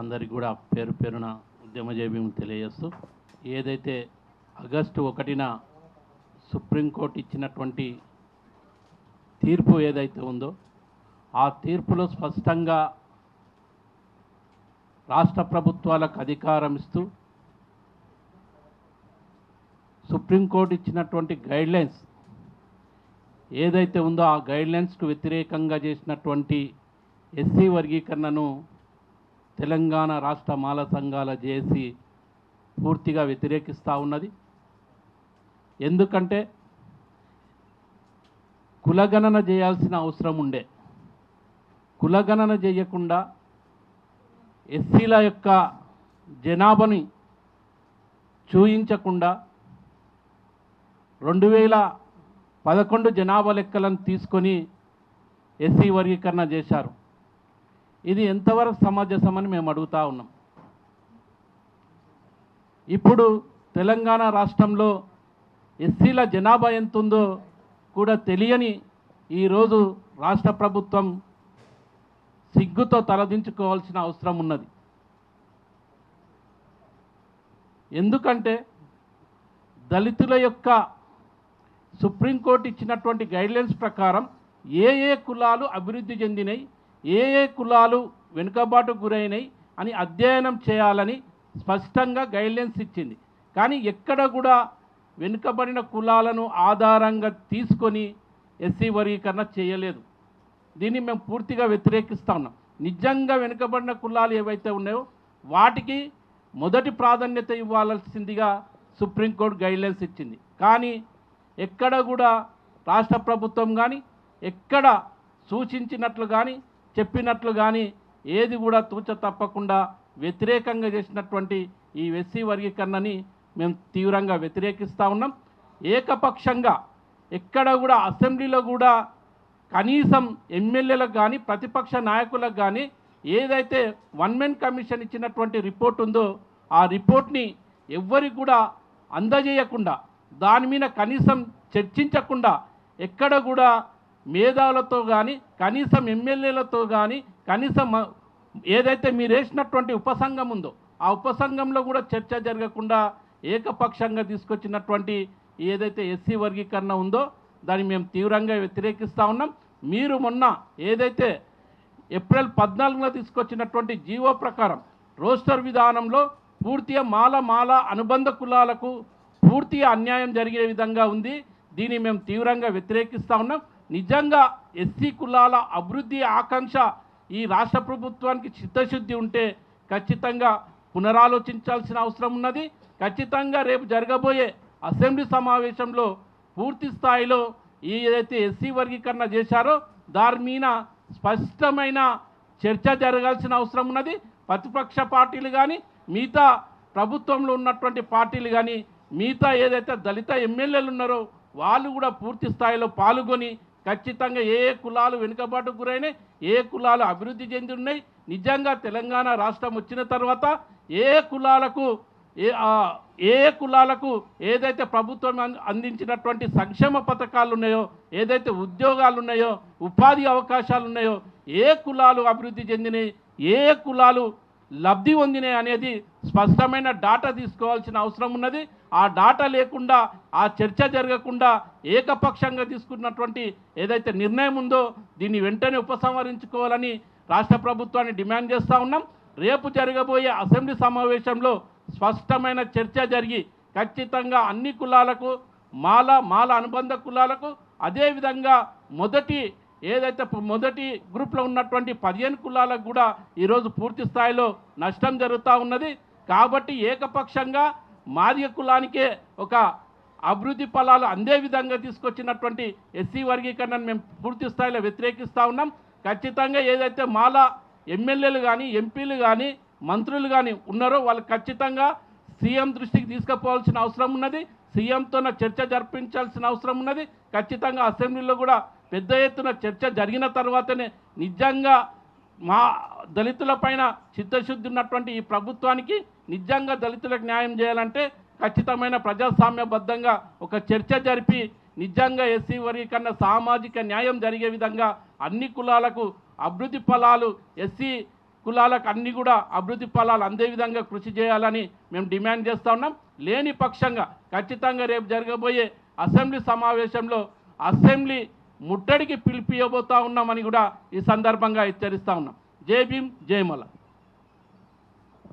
మిత్రులందరికీ కూడా పేరు పేరున ఉద్యమ తెలియజేస్తూ ఏదైతే ఆగస్టు ఒకటిన సుప్రీంకోర్టు ఇచ్చినటువంటి తీర్పు ఏదైతే ఉందో ఆ తీర్పులో స్పష్టంగా రాష్ట్ర ప్రభుత్వాలకు అధికారం ఇస్తూ సుప్రీంకోర్టు ఇచ్చినటువంటి గైడ్లైన్స్ ఏదైతే ఉందో ఆ గైడ్లైన్స్కు వ్యతిరేకంగా చేసినటువంటి ఎస్సీ వర్గీకరణను తెలంగాణ రాష్ట్ర మాల సంఘాల జేసీ పూర్తిగా వ్యతిరేకిస్తూ ఉన్నది. ఎందుకంటే కులగణన చేయాల్సిన అవసరం ఉండే. కులగణన చేయకుండా ఎస్సీల యొక్క జనాభాని చూయించకుండా రెండు వేల పదకొండు జనాభా లెక్కలను తీసుకొని ఎస్సీ వర్గీకరణ చేశారు. ఇది ఎంతవరకు సమంజసమని మేము అడుగుతా ఉన్నాం. ఇప్పుడు తెలంగాణ రాష్ట్రంలో ఎస్సీల జనాభా ఎంత ఉందో కూడా తెలియని ఈరోజు రాష్ట్ర ప్రభుత్వం సిగ్గుతో తలదించుకోవాల్సిన అవసరం ఉన్నది. ఎందుకంటే దళితుల యొక్క సుప్రీంకోర్టు ఇచ్చినటువంటి గైడ్లైన్స్ ప్రకారం ఏ ఏ కులాలు అభివృద్ధి చెందినాయి ఏ ఏ కులాలు వెనుకబాటు గురైనాయి అని అధ్యయనం చేయాలని స్పష్టంగా గైడ్లైన్స్ ఇచ్చింది. కానీ ఎక్కడ కూడా వెనుకబడిన కులాలను ఆధారంగా తీసుకొని ఎస్సీ వర్గీకరణ చేయలేదు. దీన్ని మేము పూర్తిగా వ్యతిరేకిస్తూ ఉన్నాం. నిజంగా వెనుకబడిన కులాలు ఏవైతే ఉన్నాయో వాటికి మొదటి ప్రాధాన్యత ఇవ్వాల్సిందిగా సుప్రీంకోర్టు గైడ్లైన్స్ ఇచ్చింది. కానీ ఎక్కడ కూడా రాష్ట్ర ప్రభుత్వం కానీ ఎక్కడ సూచించినట్లు కానీ చెప్పినట్లు కానీ ఏది కూడా తూచ తప్పకుండా వ్యతిరేకంగా చేసినటువంటి ఈ ఎస్సీ వర్గీకరణని మేము తీవ్రంగా వ్యతిరేకిస్తూ ఉన్నాం. ఏకపక్షంగా ఎక్కడ కూడా అసెంబ్లీలో కూడా కనీసం ఎమ్మెల్యేలకు కానీ ప్రతిపక్ష నాయకులకు కానీ ఏదైతే వన్ మెన్ కమిషన్ ఇచ్చినటువంటి రిపోర్ట్ ఉందో ఆ రిపోర్ట్ని ఎవ్వరికి కూడా అందజేయకుండా దాని మీద కనీసం చర్చించకుండా ఎక్కడ కూడా మేధావులతో కానీ కనీసం ఎమ్మెల్యేలతో కానీ కనీసం ఏదైతే మీరు వేసినటువంటి ఉపసంఘం ఉందో ఆ ఉపసంఘంలో కూడా చర్చ జరగకుండా ఏకపక్షంగా తీసుకొచ్చినటువంటి ఏదైతే ఎస్సీ వర్గీకరణ ఉందో దాన్ని మేము తీవ్రంగా వ్యతిరేకిస్తూ ఉన్నాం. మీరు మొన్న ఏదైతే ఏప్రిల్ పద్నాలుగులో తీసుకొచ్చినటువంటి జీవో ప్రకారం రోస్టర్ విధానంలో పూర్తిగా మాల మాల అనుబంధ కులాలకు పూర్తిగా అన్యాయం జరిగే విధంగా ఉంది. దీన్ని మేము తీవ్రంగా వ్యతిరేకిస్తూ ఉన్నాం. నిజంగా ఎస్సీ కులాల అభివృద్ధి ఆకాంక్ష ఈ రాష్ట్ర ప్రభుత్వానికి చిత్తశుద్ధి ఉంటే ఖచ్చితంగా పునరాలోచించాల్సిన అవసరం ఉన్నది. ఖచ్చితంగా రేపు జరగబోయే అసెంబ్లీ సమావేశంలో పూర్తి స్థాయిలో ఏదైతే ఎస్సీ వర్గీకరణ చేశారో దాని మీద స్పష్టమైన చర్చ జరగాల్సిన అవసరం ఉన్నది. ప్రతిపక్ష పార్టీలు కానీ మిగతా ప్రభుత్వంలో ఉన్నటువంటి పార్టీలు కానీ మిగతా ఏదైతే దళిత ఎమ్మెల్యేలు ఉన్నారో వాళ్ళు కూడా పూర్తి స్థాయిలో పాల్గొని ఖచ్చితంగా ఏ కులాలు వెనుకబాటు గురైనాయి ఏ కులాలు అభివృద్ధి చెంది ఉన్నాయి నిజంగా తెలంగాణ రాష్ట్రం వచ్చిన తర్వాత ఏ కులాలకు ఏ ఏ కులాలకు ఏదైతే ప్రభుత్వం అందించినటువంటి సంక్షేమ పథకాలు ఉన్నాయో ఏదైతే ఉద్యోగాలు ఉన్నాయో ఉపాధి అవకాశాలు ఉన్నాయో ఏ కులాలు అభివృద్ధి చెందినాయి ఏ కులాలు లబ్ధి పొందినాయి అనేది స్పష్టమైన డాటా తీసుకోవాల్సిన అవసరం ఉన్నది. ఆ డాటా లేకుండా ఆ చర్చ జరగకుండా ఏకపక్షంగా తీసుకున్నటువంటి ఏదైతే నిర్ణయం ఉందో దీన్ని వెంటనే ఉపసంహరించుకోవాలని రాష్ట్ర ప్రభుత్వాన్ని డిమాండ్ చేస్తూ ఉన్నాం. రేపు జరగబోయే అసెంబ్లీ సమావేశంలో స్పష్టమైన చర్చ జరిగి ఖచ్చితంగా అన్ని కులాలకు మాల మాల అనుబంధ కులాలకు అదేవిధంగా మొదటి ఏదైతే మొదటి గ్రూప్లో ఉన్నటువంటి పదిహేను కులాలకు కూడా ఈరోజు పూర్తి స్థాయిలో నష్టం జరుగుతూ ఉన్నది. కాబట్టి ఏకపక్షంగా మాదిగ కులానికే ఒక అభివృద్ధి ఫలాలు అందే విధంగా తీసుకొచ్చినటువంటి ఎస్సీ వర్గీకరణను మేము పూర్తి స్థాయిలో వ్యతిరేకిస్తూ ఉన్నాం. ఖచ్చితంగా ఏదైతే మాల ఎమ్మెల్యేలు కానీ ఎంపీలు కానీ మంత్రులు కానీ ఉన్నారో వాళ్ళు ఖచ్చితంగా సీఎం దృష్టికి తీసుకుపోవాల్సిన అవసరం ఉన్నది. సీఎంతో చర్చ జరిపించాల్సిన అవసరం ఉన్నది. ఖచ్చితంగా అసెంబ్లీలో కూడా పెద్ద ఎత్తున చర్చ జరిగిన తర్వాతనే నిజంగా మా దళితుల పైన చిత్తశుద్ధి ఉన్నటువంటి ఈ ప్రభుత్వానికి నిజంగా దళితులకు న్యాయం చేయాలంటే ఖచ్చితమైన ప్రజాస్వామ్యబద్ధంగా ఒక చర్చ జరిపి నిజంగా ఎస్సీ వర్గీకరణ సామాజిక న్యాయం జరిగే విధంగా అన్ని కులాలకు అభివృద్ధి ఫలాలు ఎస్సీ కులాలకు అన్ని కూడా అభివృద్ధి ఫలాలు అందే విధంగా కృషి చేయాలని మేము డిమాండ్ చేస్తూ ఉన్నాం. లేని పక్షంగా ఖచ్చితంగా రేపు జరగబోయే అసెంబ్లీ సమావేశంలో అసెంబ్లీ ముట్టడికి పిలిపియబోతా ఉన్నామని కూడా ఈ సందర్భంగా హెచ్చరిస్తా ఉన్నాం. జై భీమ్ జై మల్ల.